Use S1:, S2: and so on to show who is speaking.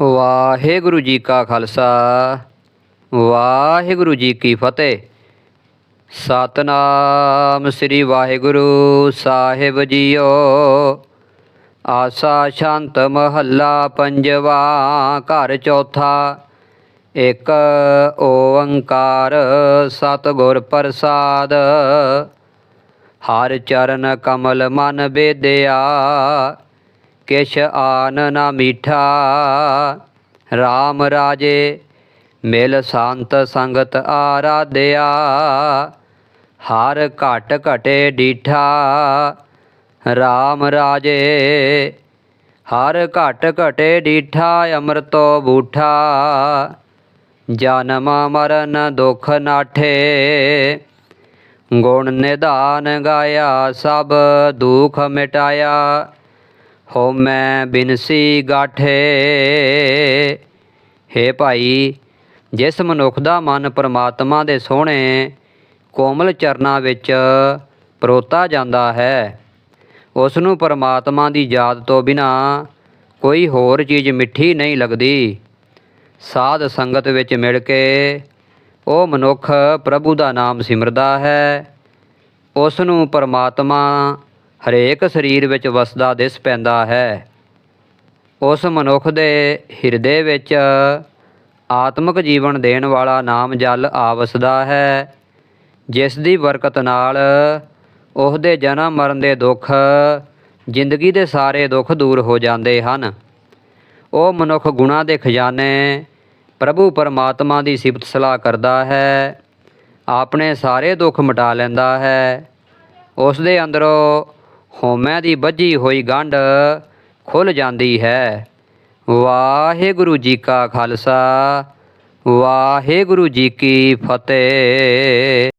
S1: ਵਾਹਿਗੁਰੂ ਜੀ ਕਾ ਖਾਲਸਾ, ਵਾਹਿਗੁਰੂ ਜੀ ਕੀ ਫਤਿਹ। ਸਤਨਾਮ ਸ੍ਰੀ ਵਾਹਿਗੁਰੂ ਸਾਹਿਬ ਜੀਓ। ਆਸਾ ਸ਼ਾਂਤ ਮਹੱਲਾ ਪੰਜਵਾ ਘਰ ਚੌਥਾ। ਇੱਕ ਓੰਕਾਰ ਸਤਿਗੁਰ ਪ੍ਰਸਾਦ। ਹਰ ਚਰਨ ਕਮਲ ਮਨ ਬੇਦਿਆ ਕਿਛ ਆਨ ਨਾ ਮੀਠਾ RAM ਰਾਜੇ ਮਿਲ ਸੰਤ ਸੰਗਤ ਆਰਾਧਿਆ ਹਰ ਘਟ ਘਟੇ ਡੀਠਾ RAM ਰਾਜੇ ਹਰ ਘਟ ਘਟੇ ਡੀਠਾ ਅੰਮ੍ਰਿਤੋ ਬੂਠਾ ਜਨਮ ਮਰਨ ਦੁਖ ਨਾਠੇ ਗੁਣ ਨਿਧਾਨ ਗਾਇਆ ਸਭ ਦੁਖ ਮਿਟਾਇਆ ਹੋ ਮੈਂ ਬਿਨਸੀ ਗਾਠੇ ਹੇ ਭਾਈ, ਜਿਸ ਮਨੁੱਖ ਦਾ ਮਨ ਪਰਮਾਤਮਾ ਦੇ ਸੋਹਣੇ, ਕੋਮਲ ਚਰਨਾਂ ਵਿੱਚ ਪਰੋਤਾ ਜਾਂਦਾ ਹੈ ਉਸ ਨੂੰ ਪਰਮਾਤਮਾ ਦੀ ਯਾਦ ਤੋਂ ਬਿਨਾ ਕੋਈ ਹੋਰ ਚੀਜ਼ ਮਿੱਠੀ ਨਹੀਂ ਲੱਗਦੀ। ਸਾਧ ਸੰਗਤ ਵਿੱਚ ਮਿਲ ਕੇ ਉਹ ਮਨੁੱਖ ਪ੍ਰਭੂ ਦਾ ਨਾਮ ਸਿਮਰਦਾ ਹੈ ਉਸ ਨੂੰ ਪਰਮਾਤਮਾ ਹਰੇਕ ਸਰੀਰ ਵਿੱਚ ਵਸਦਾ ਦਿਸ ਪੈਂਦਾ ਹੈ। ਉਸ ਮਨੁੱਖ ਦੇ ਹਿਰਦੇ ਵਿੱਚ ਆਤਮਿਕ ਜੀਵਨ ਦੇਣ ਵਾਲਾ ਨਾਮ ਜਲ ਆਵਸਦਾ ਹੈ, ਜਿਸ ਦੀ ਬਰਕਤ ਨਾਲ ਉਸ ਜਨਮ, ਮਰਨ ਦੇ ਦੁੱਖ, ਜ਼ਿੰਦਗੀ ਦੇ ਸਾਰੇ ਦੁੱਖ ਦੂਰ ਹੋ ਜਾਂਦੇ ਹਨ। ਉਹ ਮਨੁੱਖ ਗੁਣਾ ਦੇ ਖਜ਼ਾਨੇ ਪ੍ਰਭੂ ਪਰਮਾਤਮਾ ਦੀ ਸਿਫਤ ਸਲਾਹ ਕਰਦਾ ਹੈ, ਆਪਣੇ ਸਾਰੇ ਦੁੱਖ ਮਿਟਾ ਲੈਂਦਾ ਹੈ। ਉਸ ਦੇ ਅੰਦਰੋਂ ਹਉਮੈ ਦੀ ਬੱਝੀ ਹੋਈ ਗੰਢ ਖੁੱਲ ਜਾਂਦੀ ਹੈ। ਵਾਹਿਗੁਰੂ ਜੀ ਕਾ ਖਾਲਸਾ, ਵਾਹਿਗੁਰੂ ਜੀ ਕੀ ਫਤਿਹ।